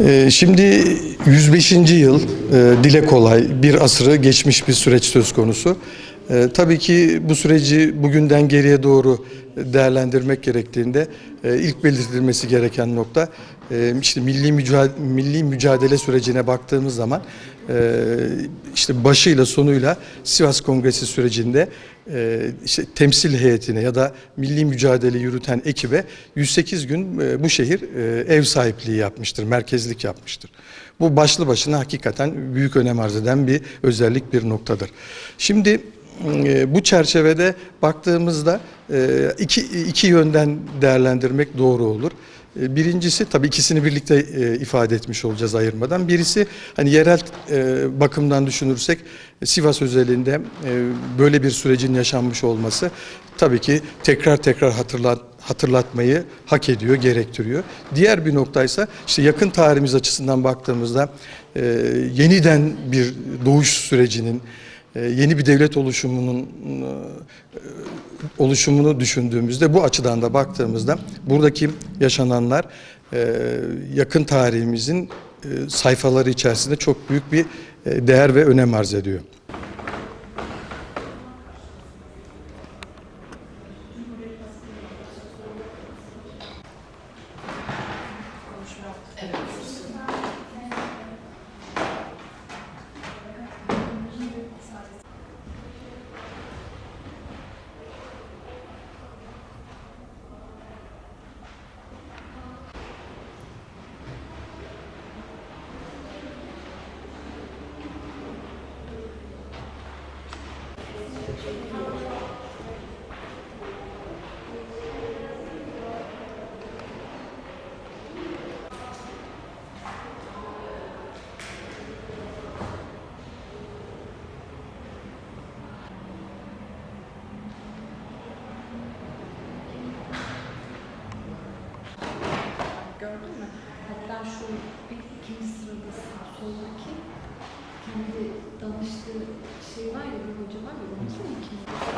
Ee, Şimdi 105. yıl e, dile kolay bir asırı geçmiş bir süreç söz konusu. Ee, Tabii ki bu süreci bugünden geriye doğru değerlendirmek gerektiğinde e, ilk belirtilmesi gereken nokta e, işte milli mücadele, milli mücadele sürecine baktığımız zaman e, işte başıyla sonuyla Sivas Kongresi sürecinde işte temsil heyetine ya da milli mücadele yürüten ekibe 108 gün bu şehir ev sahipliği yapmıştır, merkezlik yapmıştır. Bu başlı başına hakikaten büyük önem arz eden bir özellik bir noktadır. Şimdi bu çerçevede baktığımızda e, iki, iki yönden değerlendirmek doğru olur. E, Birincisi tabii ikisini birlikte e, ifade etmiş olacağız ayırmadan. Birisi hani yerel bakımdan düşünürsek Sivas özelinde böyle bir sürecin yaşanmış olması tabii ki tekrar tekrar hatırlat hatırlatmayı hak ediyor, gerektiriyor. Diğer bir noktaysa işte yakın tarihimiz açısından baktığımızda yeniden bir doğuş sürecinin yeni bir devlet oluşumunun e, oluşumunu düşündüğümüzde bu açıdan da baktığımızda buradaki yaşananlar e, yakın tarihimizin e, sayfaları içerisinde çok büyük bir e, değer ve önem arz ediyor. Gördün mü? Hatta şu ikinci sırada soldaki kendi danıştığı şey var ya bir hoca var ya onu sen ikinci sırada